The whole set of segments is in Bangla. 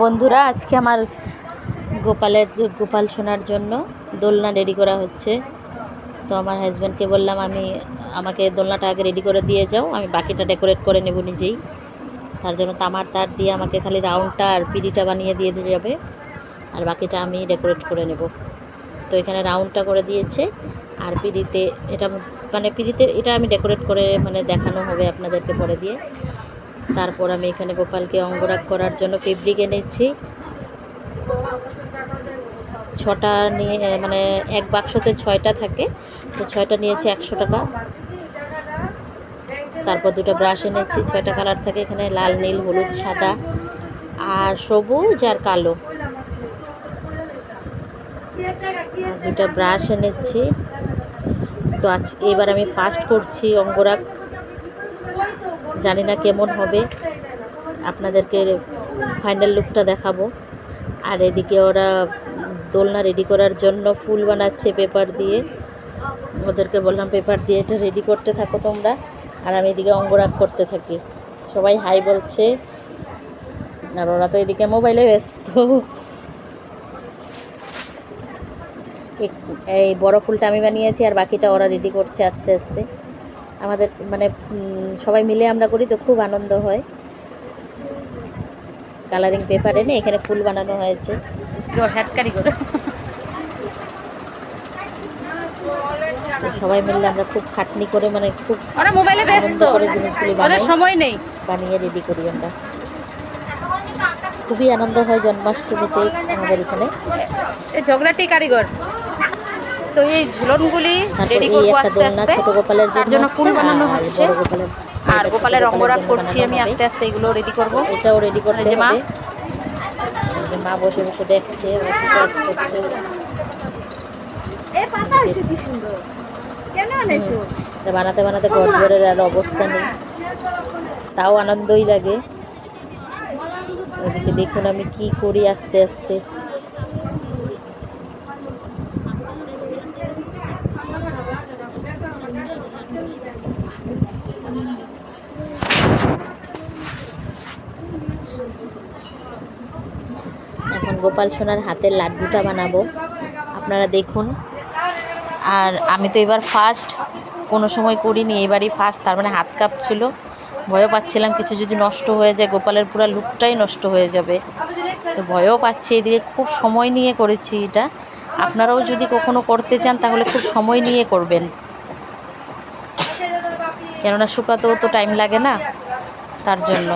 বন্ধুরা, আজকে আমার গোপালের গোপাল শোনার জন্য দোলনা রেডি করা হচ্ছে। তো আমার হাজব্যান্ডকে বললাম, আমি, আমাকে দোলনাটা আগে রেডি করে দিয়ে যাও, আমি বাকিটা ডেকোরেট করে নেব নিজেই। তার জন্য তামার তার দিয়ে আমাকে খালি রাউন্ডটা আর পিড়িটা বানিয়ে দিয়ে দিয়ে যাবে, আর বাকিটা আমি ডেকোরেট করে নেব। তো এখানে রাউন্ডটা করে দিয়েছে, আর পিড়িতে এটা মানে পিড়িতে এটা আমি ডেকোরেট করে মানে দেখানো হবে আপনাদেরকে পরে দিয়ে। তারপর আমি এখানে গোপালকে অঙ্গরাগ করার জন্য ফেব্রিক এনেছি ছটা নিয়ে মানে এক বাক্সতে ছয়টা থাকে। তো ছয়টা নিয়েছি একশো টাকা। তারপর দুটো ব্রাশ এনেছি, ছয়টা কালার থাকে এখানে, লাল, নীল, হলুদ, সাদা আর সবুজ আর কালো। দুটো ব্রাশ এনেছি। তো আজ এবার আমি ফার্স্ট করছি অঙ্গরাগ। জানি না কেমন হবে। আপনাদেরকে ফাইনাল লুকটা দেখাবো। আর এদিকে ওরা দোলনা রেডি করার জন্য ফুল বানাচ্ছে পেপার দিয়ে। ওদেরকে বললাম পেপার দিয়ে এটা রেডি করতে থাকো তোমরা। আর আমি এদিকে অঙ্গরাগ করতে থাকি। সবাই হাই বলছে। আর ওরা তো এদিকে মোবাইলে ব্যস্ত। এই বড় ফুলটা আমি বানিয়েছি আর বাকিটা ওরা রেডি করছে আস্তে আস্তে। আমাদের মানে সবাই মিলে আমরা করি তো খুব আনন্দ হয়। কালারিং পেপার এনে এখানে ফুল বানানো হয়েছে। হ্যাট কারিগর তো সবাই মিলে আমরা খুব খাটনি করে মানে খুব ওরা মোবাইলে ব্যস্ত। জিনিসগুলি ওদের সময় নেই। বানিয়ে রেডি করি আমরা। খুবই আনন্দ হয় জন্মাষ্টমীতে আমাদের এখানে। এই ঝগড়াটি কারিগর। তো এই ঝুলনগুলি রেডি করব আস্তে আস্তে। গোপালের তার জন্য ফুল বানানো হচ্ছে। আর গোপালের জন্য করছি আমি আস্তে আস্তে এগুলো রেডি করব। এটাও রেডি করতে যে মা? মা বসে বসে দেখছে কাজ করছে। বানাতে বানাতে গড়বড়ের আর অবস্থা নেই। তাও আনন্দই লাগে। ওদিকে দেখুন আমি কি করি আস্তে আস্তে। গোপাল সোনার হাতের লাড্ডুটা বানাবো। আপনারা দেখুন। আর আমি তো এবার ফার্স্ট কোনো সময় করিনি, এবারই ফার্স্ট তার মানে হাত কাঁপছিল। ভয়ও পাচ্ছিলাম, কিছু যদি নষ্ট হয়ে যায়, গোপালের পুরো লুকটাই নষ্ট হয়ে যাবে। তো ভয়ও পাচ্ছি এদিকে, খুব সময় নিয়ে করেছি এটা। আপনারাও যদি কখনো করতে চান, তাহলে খুব সময় নিয়ে করবেন। কেননা শুকাতেও তো টাইম লাগে না, তার জন্য।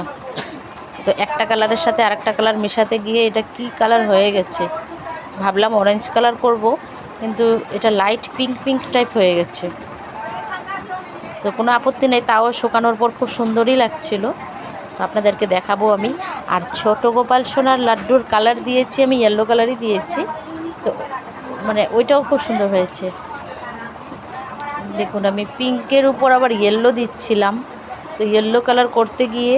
তো একটা কালারের সাথে আরেকটা কালার মেশাতে গিয়ে এটা কি কালার হয়ে গেছে? ভাবলাম অরেঞ্জ কালার করব, কিন্তু এটা লাইট পিঙ্ক পিঙ্ক টাইপ হয়ে গেছে। তো কোনো আপত্তি নেই, তাও শুকানোর পর খুব সুন্দরই লাগছিল। তো আপনাদেরকে দেখাবো আমি। আর ছোট গোপাল সোনার লাড্ডুর কালার দিয়েছি আমি ইয়েলো কালারই দিয়েছি। তো মানে ওইটাও খুব সুন্দর হয়েছে। দেখুন, আমি পিঙ্কের উপর আবার ইয়েলো দিচ্ছিলাম। তো ইয়েলো কালার করতে গিয়ে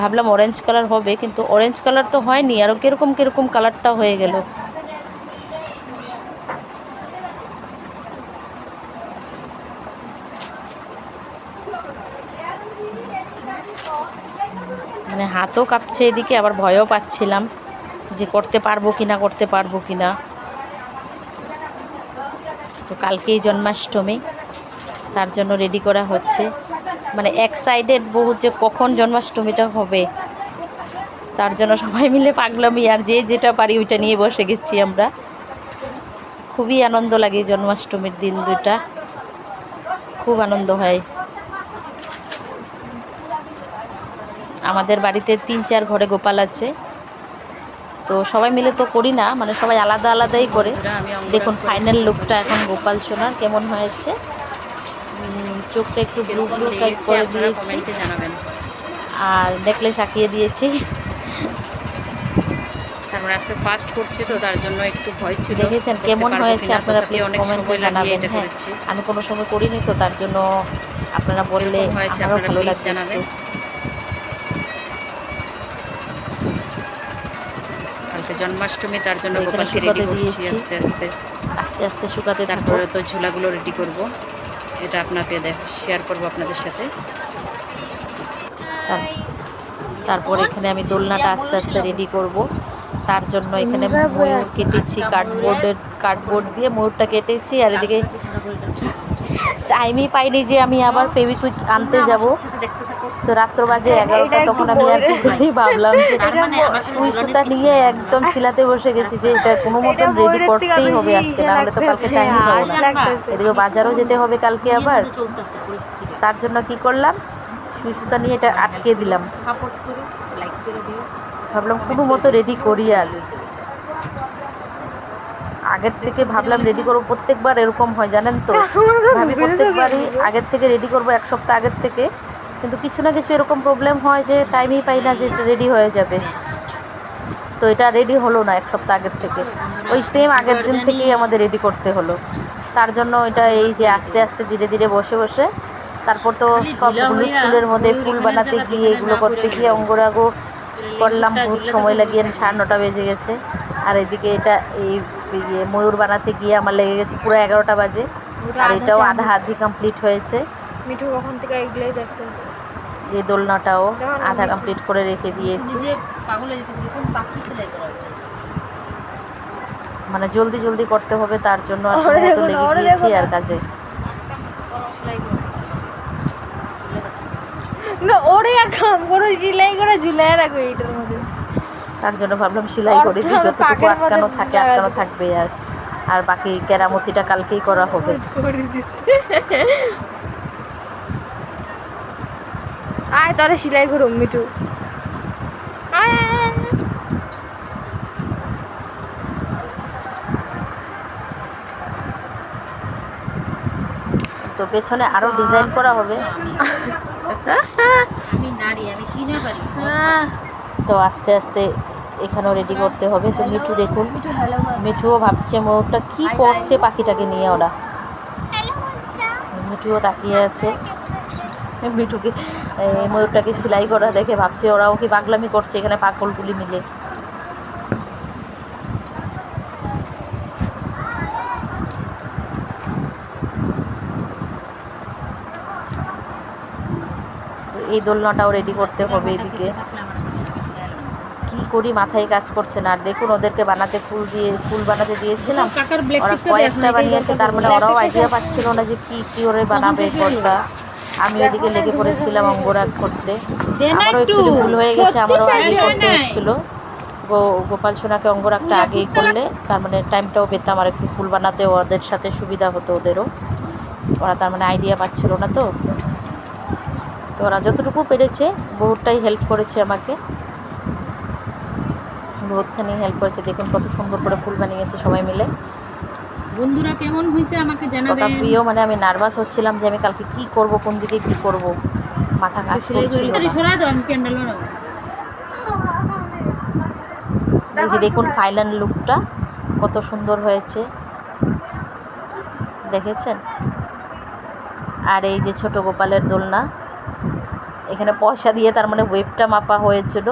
ভাবলাম অরেঞ্জ কালার হবে, কিন্তু অরেঞ্জ কালার তো হয়নি। আরও কীরকম কীরকম কালারটা হয়ে গেল? মানে হাতও কাঁপছে এদিকে, আবার ভয়ও পাচ্ছিলাম যে করতে পারব কি না করতে পারব কি না তো কালকেই জন্মাষ্টমী, তার জন্য রেডি করা হচ্ছে। মানে এক সাইডেড বহুত যে কখন জন্মাষ্টমীটা হবে। তার জন্য সবাই মিলে পাগলামি আর যে যেটা পারি ওইটা নিয়ে বসে গেছি আমরা। খুবই আনন্দ লাগে জন্মাষ্টমীর দিন দুটা খুব আনন্দ হয়। আমাদের বাড়িতে তিন চার ঘরে গোপাল আছে। তো সবাই মিলে তো করি না মানে সবাই আলাদা আলাদাই করে। দেখুন ফাইনাল লুকটা এখন গোপাল সোনার কেমন হয়েছে? চোখটা একটু ব্লু ব্লু টাইপ করে দিয়েছি। আর নেকলেস আঁকিয়ে দিয়েছি। তারপর আজকে ফার্স্ট করছি তো তার জন্য একটু ভয় ছিল। দেখেছেন কেমন হয়েছে আপনারা প্লিজ কমেন্টে জানাবেন। এটা হ্যাঁ আমি কোনো সময় করিনি তো তার জন্য আপনারা বললে আমারও ভালো please জানাবেন। জন্মাষ্টমী তার জন্য গোপালকে রেডি করছি আস্তে আস্তে। আস্তে আস্তে শুকাতে তারপরে তো ঝুলাগুলো রেডি করব। এটা আপনাকে দেখ শেয়ার করব আপনাদের সাথে। তার- তারপর এখানে আমি দোলনাটা আস্তে আস্তে রেডি করব। তার জন্য এখানে ময়ূর কেটেছি কার্ডবোর্ডের কার্ডবোর্ড দিয়ে ময়ূরটা কেটেছি আর এদিকে টাইমই পাইনি যে আমি আবার ফেভিকুইক আনতে যাব। তো রাত্র বাজে এগারোটা তখন আমি আর কি ভাবলাম যে তার মানে সুই সুতা নিয়ে একদম শিলাতে বসে গেছি যে এটা কোনো মতন রেডি করতেই হবে আজকে না হলে তো কালকে টাইমই পাবো না। এদিকে বাজারও যেতে হবে কালকে আবার। তার জন্য কি করলাম? সুই সুতা নিয়ে এটা আটকে দিলাম। সাপোর্ট করো লাইক করে দিও। ভাবলাম কোনো মতো রেডি করি আর। আগের থেকে ভাবলাম রেডি করব প্রত্যেকবার এরকম হয় জানেন তো? আমি প্রত্যেকবারই আগের থেকে রেডি করব এক সপ্তাহ আগের থেকে। কিন্তু কিছু না কিছু এরকম প্রবলেম হয় যে টাইমই পাই না যে রেডি হয়ে যাবে। তো এটা রেডি হলো না এক সপ্তাহ আগের থেকে। ওই সেম আগের দিন থেকেই আমাদের রেডি করতে হলো। তার জন্য এটা এই যে আস্তে আস্তে ধীরে ধীরে বসে বসে তারপর তো সব স্কুলের মধ্যে ফুল বানাতে গিয়ে এগুলো করতে গিয়ে অঙ্গরাগো করলাম বহুত সময় লাগিয়ে সাড়ে নটা বেজে গেছে। আর এদিকে এটা এই ইয়ে ময়ূর বানাতে গিয়ে আমার লেগে গেছে পুরো এগারোটা বাজে। আর এটাও আধা আধি কমপ্লিট হয়েছে। মিঠু কখন থেকে এগুলোই দেখতে। এই দোলনাটাও আধা কমপ্লিট করে রেখে দিয়েছি। মানে জলদি জলদি করতে হবে তার জন্য লেগে ওরে আর। কাজে। না ওরে কাম করো জিলাই করে ঝুলাই রাখো এইটার মধ্যে। তার জন্য ভাবলাম সেলাই করে দিই যতটুকু আটকানো থাকে। আটকানো থাকবে আর আর বাকি কেরামতিটা কালকেই করা হবে। আয় তোরে সেলাই করো মিঠু। আয় আয়, আয়, আয়। তো পেছনে আরও ডিজাইন করা হবে। আমি আমি নারী আমি কি না পারি। তো আস্তে আস্তে এখানেও রেডি করতে হবে। তো মিঠু দেখুন। মিঠুও ভাবছে ময়ূরটা কি করছে পাখিটাকে নিয়ে ওরা। মিঠুও তাকিয়ে আছে। মিঠুকে ময়ূরটাকে সেলাই করা দেখে ভাবছে ওরাও কি পাগলামি করছে এখানে পাগলগুলি মিলে। এই দোলনাটাও রেডি করতে হবে এদিকে। কি করি মাথায় কাজ করছে না। আর দেখুন ওদেরকে বানাতে ফুল দিয়ে ফুল বানাতে দিয়েছিলাম। কাকার ব্ল্যাক ওরা কয়েকটা বানিয়েছে তার মানে ওরাও আইডিয়া পাচ্ছিল না যে কি কি ওরে বানাবে কোনটা আমি এদিকে লেগে পড়েছিলাম অঙ্গরাগ করতে। আমারও একটু ভুল হয়ে গেছে আমারও আগে করতে হচ্ছিল গোপাল সোনাকে অঙ্গরাগটা আগেই করলে তার মানে টাইমটাও পেতাম আর একটু ফুল বানাতে ওদের সাথে সুবিধা হতো ওদেরও। ওরা তার মানে আইডিয়া পাচ্ছিল না তো। তো ওরা যতটুকু পেরেছে বহুতটাই হেল্প করেছে আমাকে। বহুতখানি হেল্প করেছে দেখুন কত সুন্দর করে ফুল বানিয়েছে সবাই মিলে। বন্ধুরা কেমন হয়েছে আমাকে জানাবেন? তথাপিও মানে আমি নার্ভাস হচ্ছিলাম যে আমি কালকে কি করব কোন দিকে কি করব। মাথা কাজ করছিল। দাও আমি ক্যান্ডেল এই যে দেখুন ফাইনাল লুকটা কত সুন্দর হয়েছে। দেখেছেন? আর এই যে ছোট গোপালের দোলনা এখানে পয়সা দিয়ে তার মানে ওয়েবটা মাপা হয়েছিল।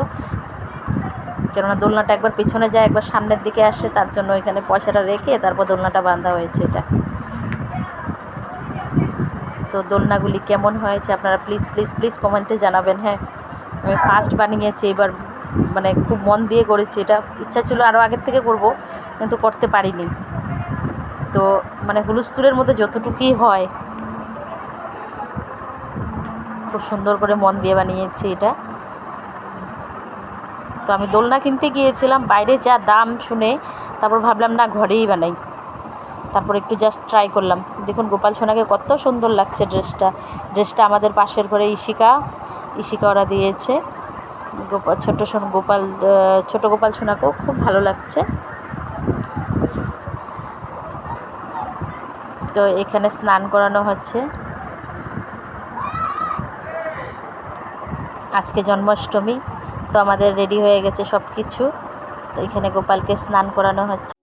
কেননা দোলনাটা একবার পিছনে যায়, একবার সামনের দিকে আসে, তার জন্য এখানে পয়সাটা রেখে তারপর দোলনাটা বাঁধা হয়েছে এটা। তো দোলনাগুলি কেমন হয়েছে আপনারা প্লিজ প্লিজ প্লিজ কমেন্টে জানাবেন হ্যাঁ। আমি ফার্স্ট বানিয়েছি, এবার মানে খুব মন দিয়ে করেছি এটা। ইচ্ছা ছিল আরও আগের থেকে করব, কিন্তু করতে পারিনি। তো মানে হুলুস্থুলের মধ্যে যতটুকুই হয়, খুব সুন্দর করে মন দিয়ে বানিয়েছি এটা। তো আমি দোলনা কিনতে গিয়েছিলাম, বাইরে যা দাম শুনে তারপর ভাবলাম, না, ঘরেই বানাই। তারপর একটু জাস্ট ট্রাই করলাম। দেখুন, গোপাল সোনাকে কত সুন্দর লাগছে ড্রেসটা ড্রেসটা আমাদের পাশের ঘরে ইশিকা ইশিকা ওরা দিয়েছে। গোপাল ছোটো সোন, গোপাল ছোটো গোপাল সোনাকেও খুব ভালো লাগছে। তো এখানে স্নান করানো হচ্ছে। আজকে জন্মাষ্টমী। তো আমাদের রেডি হয়ে গেছে সব কিছু তো এখানে গোপালকে স্নান করানো হচ্ছে।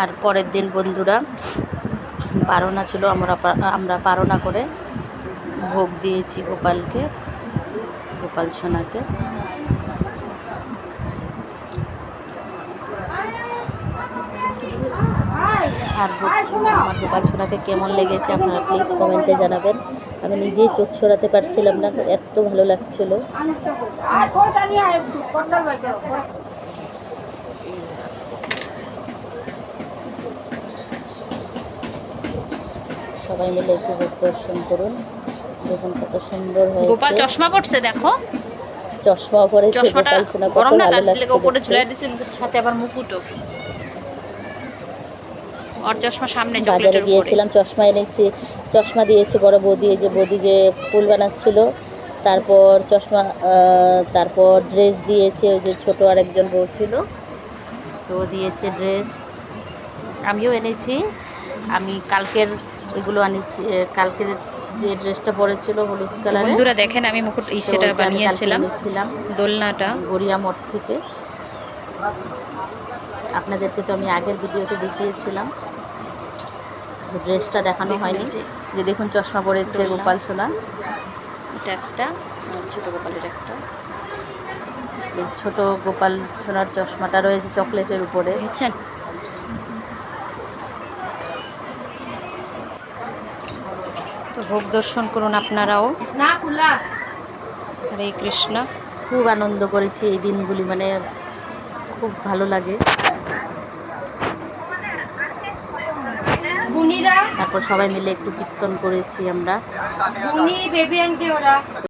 আর পরের দিন বন্ধুরা পারনা ছিল, আমরা আমরা পারনা করে ভোগ দিয়েছি গোপালকে, গোপাল সোনাকে। আর আমার গোপাল সোনাকে কেমন লেগেছে আপনারা প্লিজ কমেন্টে জানাবেন। আমি নিজেই চোখ সরাতে পারছিলাম না, এত ভালো লাগছিল। সবাই মিলে একটু দর্শন করুন। দেখুন কত সুন্দর গোপাল চশমা পড়ছে দেখো। চশমা পরে চশমাটা গরম না তার লেগে উপরে। ঝুলাই দিছে সাথে আবার মুকুটও ওর চশমা সামনে বাজারে গিয়েছিলাম চশমা এনেছি চশমা দিয়েছে বড় বৌদি এই যে বৌদি যে ফুল বানাচ্ছিল। তারপর চশমা তারপর ড্রেস দিয়েছে ওই যে ছোট আরেকজন বউ ছিল। তো দিয়েছে ড্রেস। আমিও এনেছি। আমি কালকের ওইগুলো আনিছি কালকে যে ড্রেসটা পরেছিল হলুদ কালারের। বন্ধুরা দেখেন আমি মুকুট সেটা বানিয়েছিলাম। দোলনাটা। গড়িয়া মোড় থেকে। আপনাদেরকে তো আমি আগের ভিডিওতে দেখিয়েছিলাম যে ড্রেসটা দেখানো হয়নি। যে। দেখুন চশমা পরেছে গোপাল সোনা। এটা একটা ছোট গোপালের একটা। ছোট গোপাল সোনার চশমাটা রয়েছে চকলেটের উপরে। দেখেছেন? ভোগ দর্শন করুন আপনারাও। না খোলা। হরে কৃষ্ণ। খুব আনন্দ করেছি এই দিনগুলি মানে খুব ভালো লাগে। গুনিরা তারপর সবাই মিলে একটু কীর্তন করেছি আমরা।